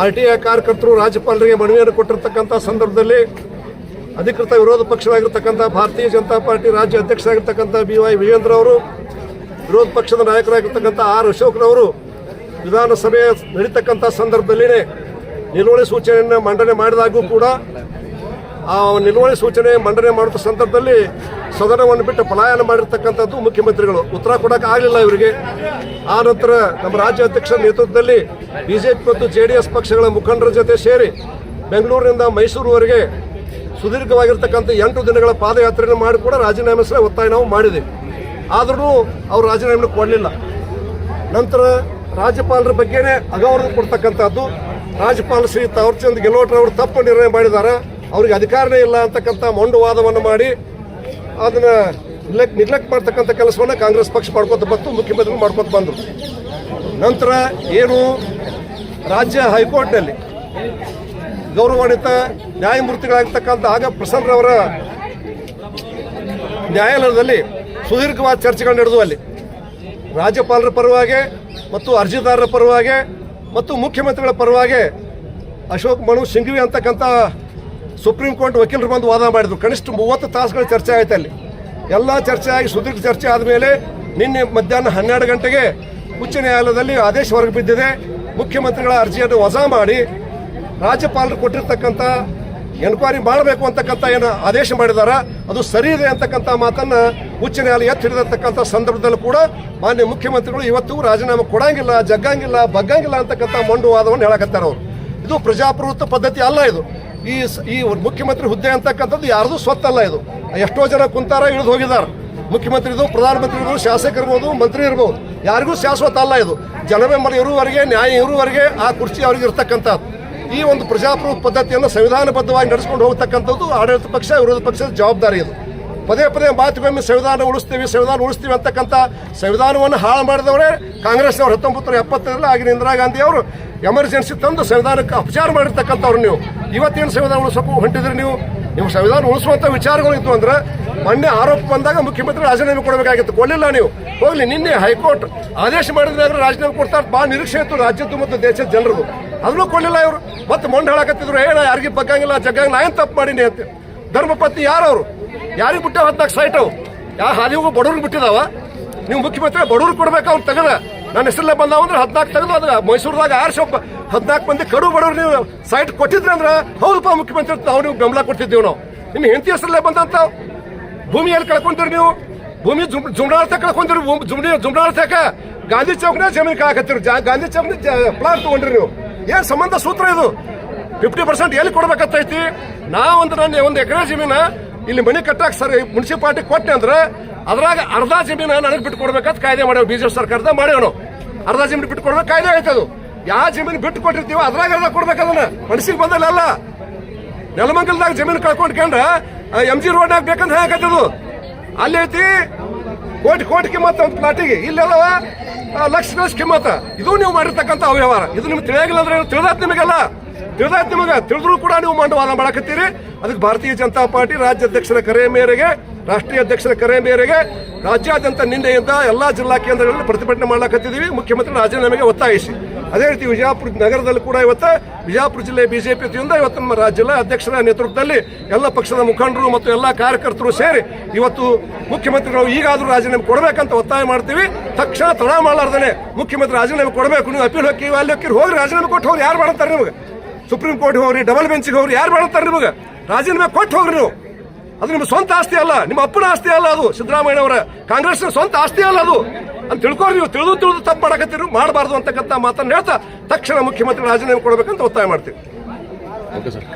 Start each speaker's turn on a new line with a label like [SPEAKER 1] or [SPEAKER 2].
[SPEAKER 1] R T I ಕಾರ್ಯಕರ್ತರು ರಾಜ್ಯಪಾಲರಿಗೆ ಮನವಿಯನ್ನು ಕೊಟ್ಟಿರತಕ್ಕಂಥ ಸಂದರ್ಭದಲ್ಲಿ ಅಧಿಕೃತ ವಿರೋಧ ಪಕ್ಷವಾಗಿರ್ತಕ್ಕಂಥ ಭಾರತೀಯ ಜನತಾ ಪಾರ್ಟಿ ರಾಜ್ಯ ಅಧ್ಯಕ್ಷರಾಗಿರ್ತಕ್ಕಂಥ ಬಿ ವೈ ವಿಜೇಂದ್ರ ಅವರು, ವಿರೋಧ ಪಕ್ಷದ ನಾಯಕರಾಗಿರ್ತಕ್ಕಂಥ ಆರ್ ಅಶೋಕ್ರವರು ವಿಧಾನಸಭೆ ನಡೀತಕ್ಕಂಥ ಸಂದರ್ಭದಲ್ಲಿನೇ ನಿಲುವಳಿ ಸೂಚನೆಯನ್ನು ಮಂಡನೆ ಮಾಡಿದಾಗೂ ಕೂಡ ಆ ನಿಲುವಳಿ ಸೂಚನೆ ಮಂಡನೆ ಮಾಡುವ ಸಂದರ್ಭದಲ್ಲಿ ಸದನವನ್ನು ಬಿಟ್ಟು ಪಲಾಯನ ಮಾಡಿರ್ತಕ್ಕಂಥದ್ದು ಮುಖ್ಯಮಂತ್ರಿಗಳು. ಉತ್ತರ ಕೊಡಕ್ಕೆ ಆಗಲಿಲ್ಲ ಇವರಿಗೆ. ಆ ನಂತರ ನಮ್ಮ ರಾಜ್ಯ ಅಧ್ಯಕ್ಷರ ನೇತೃತ್ವದಲ್ಲಿ ಬಿಜೆಪಿ ಮತ್ತು ಜೆ ಡಿ ಎಸ್ ಪಕ್ಷಗಳ ಮುಖಂಡರ ಜೊತೆ ಸೇರಿ ಬೆಂಗಳೂರಿನಿಂದ ಮೈಸೂರುವರೆಗೆ ಸುದೀರ್ಘವಾಗಿರ್ತಕ್ಕಂಥ ಎಂಟು ದಿನಗಳ ಪಾದಯಾತ್ರೆಯನ್ನು ಮಾಡಿ ಕೂಡ ರಾಜೀನಾಮೆ ಸಹ ಒತ್ತಾಯ ನಾವು ಮಾಡಿದೆ ಆದ್ರೂ ಅವರು ರಾಜೀನಾಮೆ ಕೊಡಲಿಲ್ಲ. ನಂತರ ರಾಜ್ಯಪಾಲರ ಬಗ್ಗೆನೇ ಅಗೌರವ ಕೊಡ್ತಕ್ಕಂಥದ್ದು ರಾಜ್ಯಪಾಲ ಶ್ರೀ ತಾವರ್ಚಂದ್ ಗೆಲೋಟ್ರವರು ತಪ್ಪು ನಿರ್ಣಯ ಮಾಡಿದ್ದಾರೆ. ಅವ್ರಿಗೆ ಅಧಿಕಾರನೇ ಇಲ್ಲ ಅಂತಕ್ಕಂಥ ಮೊಂಡು ವಾದವನ್ನು ಮಾಡಿ ಅದನ್ನ ನಿರ್ಲೆಕ್ ನಿರ್ಲೆಕ್ಟ್ ಮಾಡ್ತಕ್ಕಂಥ ಕೆಲಸವನ್ನು ಕಾಂಗ್ರೆಸ್ ಪಕ್ಷ ಮಾಡ್ಕೊತ ಬಂತು, ಮುಖ್ಯಮಂತ್ರಿಗಳು ಮಾಡ್ಕೊತ ಬಂದರು. ನಂತರ ಏನು ರಾಜ್ಯ ಹೈಕೋರ್ಟ್ನಲ್ಲಿ ಗೌರವಾನ್ವಿತ ನ್ಯಾಯಮೂರ್ತಿಗಳಾಗಿರ್ತಕ್ಕಂಥ ಆಗ ಪ್ರಸನ್ನರವರ ನ್ಯಾಯಾಲಯದಲ್ಲಿ ಸುದೀರ್ಘವಾದ ಚರ್ಚೆಗಳು ನಡೆದು ಅಲ್ಲಿ. ರಾಜ್ಯಪಾಲರ ಪರವಾಗಿ ಮತ್ತು ಅರ್ಜಿದಾರರ ಪರವಾಗಿ ಮತ್ತು ಮುಖ್ಯಮಂತ್ರಿಗಳ ಪರವಾಗಿ ಅಶೋಕ್ ಮನು ಸಿಂಘವಿ ಅಂತಕ್ಕಂಥ ಸುಪ್ರೀಂ ಕೋರ್ಟ್ ವಕೀಲರು ಬಂದು ವಾದ ಮಾಡಿದ್ರು. ಕನಿಷ್ಠ ಮೂವತ್ತು ತಾಸುಗಳ ಚರ್ಚೆ ಆಯ್ತು ಅಲ್ಲಿ. ಎಲ್ಲ ಚರ್ಚೆ ಆಗಿ ಸುದೀರ್ಘ ಚರ್ಚೆ ಆದಮೇಲೆ ನಿನ್ನೆ ಮಧ್ಯಾಹ್ನ ಹನ್ನೆರಡು ಗಂಟೆಗೆ ಉಚ್ಚ ನ್ಯಾಯಾಲಯದಲ್ಲಿ ಆದೇಶ ಹೊರಗೆ ಬಿದ್ದಿದೆ. ಮುಖ್ಯಮಂತ್ರಿಗಳ ಅರ್ಜಿಯನ್ನು ವಜಾ ಮಾಡಿ ರಾಜ್ಯಪಾಲರು ಕೊಟ್ಟಿರ್ತಕ್ಕಂಥ ಎನ್ಕ್ವೈರಿ ಮಾಡಬೇಕು ಅಂತಕ್ಕಂಥ ಏನು ಆದೇಶ ಮಾಡಿದಾರ. ಅದು ಸರಿ ಇದೆ ಅಂತಕ್ಕಂಥ ಮಾತನ್ನು ಉಚ್ಚ ನ್ಯಾಯಾಲಯ ಎತ್ತಿ ಹಿಡಿದಿರ್ತಕ್ಕಂಥ ಸಂದರ್ಭದಲ್ಲೂ ಕೂಡ ಮಾನ್ಯ ಮುಖ್ಯಮಂತ್ರಿಗಳು ಇವತ್ತು ರಾಜೀನಾಮೆ ಕೊಡಂಗಿಲ್ಲ, ಜಗ್ಗಂಗಿಲ್ಲ, ಬಗ್ಗಂಗಿಲ್ಲ ಅಂತಕ್ಕಂಥ ಮೊಂಡು ವಾದವನ್ನು ಹೇಳಕತ್ತಾರ ಅವರು. ಇದು ಪ್ರಜಾಪ್ರಭುತ್ವ ಪದ್ಧತಿ ಅಲ್ಲ ಇದು. ಈ ಈ ಮುಖ್ಯಮಂತ್ರಿ ಹುದ್ದೆ ಅಂತಕ್ಕಂಥದ್ದು ಯಾರ್ದು ಸ್ವತ್ತಲ್ಲ ಇದು. ಎಷ್ಟೋ ಜನ ಕುಂತಾರ ಇಳಿದು ಹೋಗಿದ್ದಾರೆ. ಮುಖ್ಯಮಂತ್ರಿದು ಪ್ರಧಾನಮಂತ್ರಿಗಳು ಶಾಸಕರಿರ್ಬೋದು ಮಂತ್ರಿ ಇರ್ಬೋದು. ಯಾರಿಗೂ ಶಾಶ್ವತ ಅಲ್ಲ ಇದು. ಜನಬೆಂಬಲ ಇರುವವರೆಗೆ, ನ್ಯಾಯ ಇರುವವರೆಗೆ ಆ ಕುರ್ಚಿ ಅವರಿಗೆ ಇರ್ತಕ್ಕಂಥದ್ದು. ಈ ಒಂದು ಪ್ರಜಾಪ್ರಭುತ್ವ ಪದ್ಧತಿಯನ್ನು ಸಂವಿಧಾನಬದ್ಧವಾಗಿ ನಡೆಸ್ಕೊಂಡು ಹೋಗ್ತಕ್ಕಂಥದ್ದು ಆಡಳಿತ ಪಕ್ಷ, ವಿರೋಧ ಪಕ್ಷದ ಜವಾಬ್ದಾರಿ ಇದು. ಪದೇ ಪದೇ ಮಾತುಗೊಮ್ಮೆ ಸಂವಿಧಾನ ಉಳಿಸ್ತೀವಿ ಸಂವಿಧಾನ ಉಳಿಸ್ತೀವಿ ಅಂತಕ್ಕಂಥ ಸಂವಿಧಾನವನ್ನು ಹಾಳು ಮಾಡಿದವರೇ ಕಾಂಗ್ರೆಸ್ನವರು. ಹತ್ತೊಂಬತ್ತು ನೂರ ಎಪ್ಪತ್ತರಲ್ಲಿ ಆಗಿನ ಇಂದಿರಾ ಗಾಂಧಿ ಅವರು ಎಮರ್ಜೆನ್ಸಿ ತಂದು ಸಂವಿಧಾನಕ್ಕೆ ಅಪಚಾರ ಮಾಡಿರ್ತಕ್ಕಂಥವ್ರು ನೀವು. ಇವತ್ತೇನು ಸಂವಿಧಾನ ಉಳಿಸೋಕ್ಕೂ ಹೊಂಟಿದ್ರೆ ನೀವು? ನೀವು ಸಂವಿಧಾನ ಉಳಿಸುವಂತ ವಿಚಾರಗಳು ಇತ್ತು ಅಂದ್ರೆ ಮೊನ್ನೆ ಆರೋಪ ಬಂದಾಗ ಮುಖ್ಯಮಂತ್ರಿ ರಾಜೀನಾಮೆ ಕೊಡಬೇಕಾಗಿತ್ತು. ಕೊಡಲಿಲ್ಲ ನೀವು. ಹೋಗ್ಲಿ, ನಿನ್ನೆ ಹೈಕೋರ್ಟ್ ಆದೇಶ ಮಾಡಿದ್ರೆ ರಾಜೀನಾಮೆ ಕೊಡ್ತಾರೆ. ಭಾಳ ನಿರೀಕ್ಷೆ ಇತ್ತು ರಾಜ್ಯದ್ದು ಮತ್ತು ದೇಶದ ಜನರದು ಅದನ್ನು ಕೊಡಲಿಲ್ಲ ಇವರು. ಮತ್ತೆ ಮೊಂಡ್ ಹೇಳಕತ್ತಿದ್ರು ಏನ ಯಾರಿಗೆ ಬಗ್ಗಂಗಿಲ್ಲ, ಜಗ್ಗಂಗಿಲ್ಲ ಏನು ತಪ್ಪು ಮಾಡೀನಿ? ಅಂತ. ಧರ್ಮಪತ್ನಿ ಯಾರು ಅವರು? ಯಾರಿಗೆ ಬಿಟ್ಟಾವ ಹದಿನಾಲ್ಕು ಸೈಟ್? ಅವು ಯಾವ ಹಾಲಿಗೂ ಬಡವ್ರಿಗೆ ಬಿಟ್ಟಿದಾವ? ನೀವು ಮುಖ್ಯಮಂತ್ರಿ ಬಡವ್ರಿಗೆ ಕೊಡ್ಬೇಕು ಅವ್ರು ತೆಗದ. ನನ್ನ ಹೆಸರಲ್ಲೇ ಬಂದಾವ ಅಂದ್ರೆ ಹದಿನಾಲ್ಕು ತೆಗೆದು ಅದ್ರ ಮೈಸೂರದಾಗ ಆರ್ಸಿ ಒಬ್ಬ ಹದಿನಾಲ್ಕು ಮಂದಿ ಕಡು ಬಡವ್ರು ನೀವು ಸೈಟ್ ಕೊಟ್ಟಿದ್ರೆ ಅಂದ್ರೆ ಹೌದಪ್ಪ, ಮುಖ್ಯಮಂತ್ರಿ ನಾವು ನೀವು ಬೆಂಬಲ ಕೊಡ್ತಿದ್ದೀವಿ ನಾವು. ನಿಮ್ಮ ಹೆಂಡತಿ ಹೆಸರಲ್ಲೇ ಬಂದಂತ ಭೂಮಿ ಎಲ್ಲಿ ಕಳ್ಕೊಂತೀರಿ ನೀವು. ಭೂಮಿ ಜುಮ್ನಾಳತ ಕಳ್ಕೊಂತೀರಿ ಜುಮ್ನಿ ಜುಮ್ನಾಳತಕ ಗಾಂಧಿ ಚೌಕ್ನ ಜಮೀನು ಕಾಕತ್ತೀರಿ ಗಾಂಧಿ ಚೌಕ್ನ ಪ್ಲಾನ್ ತಗೊಂಡ್ರಿ ನೀವು. ಏನು ಸಂಬಂಧ ಸೂತ್ರ ಇದು? ಫಿಫ್ಟಿ ಪರ್ಸೆಂಟ್ ಎಲ್ಲಿ ಕೊಡ್ಬೇಕತ್ತೈತಿ ನಾ ಒಂದು ನನ್ನ ಒಂದು ಎಕರೆ ಜಮೀನ ಇಲ್ಲಿ ಮನೆ ಕಟ್ಟಾಕ ಸರ್ ಮುನ್ಸಿಪಾಲ್ಟಿ ಕೊಟ್ಟೆ ಅಂದ್ರೆ ಅದ್ರಾಗ ಅರ್ಧ ಜಮೀನ ನನಗೆ ಬಿಟ್ಟು ಕೊಡ್ಬೇಕಂತ ಕಾಯ್ದೆ ಮಾಡ್ಯಾವ ಬಿಜೆಪಿ ಸರ್ಕಾರದ ಮಾಡ್ಯಾವ ಅರ್ಧ ಜಮೀನು ಬಿಟ್ಟು ಕೊಡ್ಬೇಕು, ಕಾಯ್ದೆ ಆಯ್ತದು. ಯಾವ ಜಮೀನು ಬಿಟ್ಟು ಕೊಟ್ಟಿರ್ತೀವೋ ಅದ್ರಾಗ ಅರ್ಧ ಕೊಡ್ಬೇಕು ಅದನ್ನ ಮನಸ್ಸಿಗೆ ಬಂದಲ್ಲ ನೆಲಮಂಗಲದಾಗ ಜಮೀನು ಕಳ್ಕೊಂಡ್ಕೊಂಡ್ರ ಎಂ ಜಿ ರೋಡ್ನಾಗ ಬೇಕಂತ ಹೇಗತ್ತದು ಅಲ್ಲಿ ಐತಿ, ಕೋಟಿ ಕೋಟಿ ಕಿಮ್ಮತ್ತ ಒಂದು ಪ್ಲಾಟಿಗೆ. ಇಲ್ಲೆಲ್ಲ ಲಕ್ಷ ಲಕ್ಷ ಕಿಮ್ಮತ್ತ. ಇದು ನೀವು ಮಾಡಿರ್ತಕ್ಕಂಥ ಅವ್ಯವಹಾರ. ಇದು ನಿಮ್ಗೆ ತಿಳಿಯಾಗಿಲ್ಲ ಅಂದ್ರೆ ತಿಳಿದಾತ್ ನಿಮಗೆಲ್ಲ? ತಿಳಿದಾತ್ ನಿಮಗೆ ತಿಳಿದ್ರು ಕೂಡ ನೀವು ಮಂಡವಾದ ಮಾಡಕತ್ತೀರಿ. ಅದಕ್ಕೆ ಭಾರತೀಯ ಜನತಾ ಪಾರ್ಟಿ ರಾಜ್ಯಾಧ್ಯಕ್ಷರ ಕರೆ ಮೇರೆಗೆ, ರಾಷ್ಟ್ರೀಯ ಅಧ್ಯಕ್ಷರ ಕರೆ ಮೇರೆಗೆ ರಾಜ್ಯಾದ್ಯಂತ ನಿನ್ನೆಯಿಂದ ಎಲ್ಲ ಜಿಲ್ಲಾ ಕೇಂದ್ರಗಳಲ್ಲಿ ಪ್ರತಿಭಟನೆ ಮಾಡ್ಲಾಕತ್ತಿದ್ದೀವಿ ಮುಖ್ಯಮಂತ್ರಿ ರಾಜೀನಾಮೆಗೆ ಒತ್ತಾಯಿಸಿ. ಅದೇ ರೀತಿ ವಿಜಯಪುರ ನಗರದಲ್ಲಿ ಕೂಡ ಇವತ್ತು ವಿಜಯಪುರ ಜಿಲ್ಲೆ ಬಿಜೆಪಿ ವತಿಯಿಂದ ಇವತ್ತು ನಮ್ಮ ರಾಜ್ಯ ಅಧ್ಯಕ್ಷರ ನೇತೃತ್ವದಲ್ಲಿ ಎಲ್ಲ ಪಕ್ಷದ ಮುಖಂಡರು ಮತ್ತು ಎಲ್ಲ ಕಾರ್ಯಕರ್ತರು ಸೇರಿ ಇವತ್ತು ಮುಖ್ಯಮಂತ್ರಿಗಳು ಈಗಾದರೂ ರಾಜೀನಾಮೆ ಕೊಡಬೇಕಂತ ಒತ್ತಾಯ ಮಾಡ್ತೀವಿ. ತಕ್ಷಣ ತಡ ಮಾಡಲಾರ್ದೇ ಮುಖ್ಯಮಂತ್ರಿ ರಾಜೀನಾಮೆ ಕೊಡಬೇಕು. ನೀವು ಅಪೀಲ್ ಹೋಗಿ ಅಲ್ಲಿ ಹೋಗಿ ರಾಜೀನಾಮೆ ಕೊಟ್ಟು ಹೋಗಿ ಯಾರು ಮಾಡ್ತಾರೆ ನಿಮಗೆ? ಸುಪ್ರೀಂ ಕೋರ್ಟ್ ಹೋಗ್ರಿ ಡಬಲ್ ಬೆಂಚಿಗೆ ಹೋಗ್ರಿ, ಯಾರು ಮಾಡ್ತಾರೆ ನಿಮಗೆ? ರಾಜೀನಾಮೆ ಕೊಟ್ಟು ಹೋಗ್ರಿ ನೀವು. ಅದು ನಿಮ್ಮ ಸ್ವಂತ ಆಸ್ತಿ ಅಲ್ಲ, ನಿಮ್ಮ ಅಪ್ಪನ ಆಸ್ತಿ ಅಲ್ಲ ಅದು ಸಿದ್ದರಾಮಯ್ಯ ಅವರ ಕಾಂಗ್ರೆಸ್ನ ಸ್ವಂತ ಆಸ್ತಿ ಅಲ್ಲ ಅದು. ಅಂತ ತಿಳ್ಕೊಂಡು ನೀವು, ತಿಳಿದು ತಿಳಿದು ತಪ್ಪು ಮಾಡಕತ್ತೀರಿ, ಮಾಡಬಾರ್ದು ಅಂತಕ್ಕಂಥ ಮಾತನ್ನು ಹೇಳ್ತಾ ತಕ್ಷಣ ಮುಖ್ಯಮಂತ್ರಿ ರಾಜೀನಾಮೆ ಕೊಡಬೇಕಂತ ಒತ್ತಾಯ ಮಾಡ್ತೀವಿ.
[SPEAKER 2] Okay sir.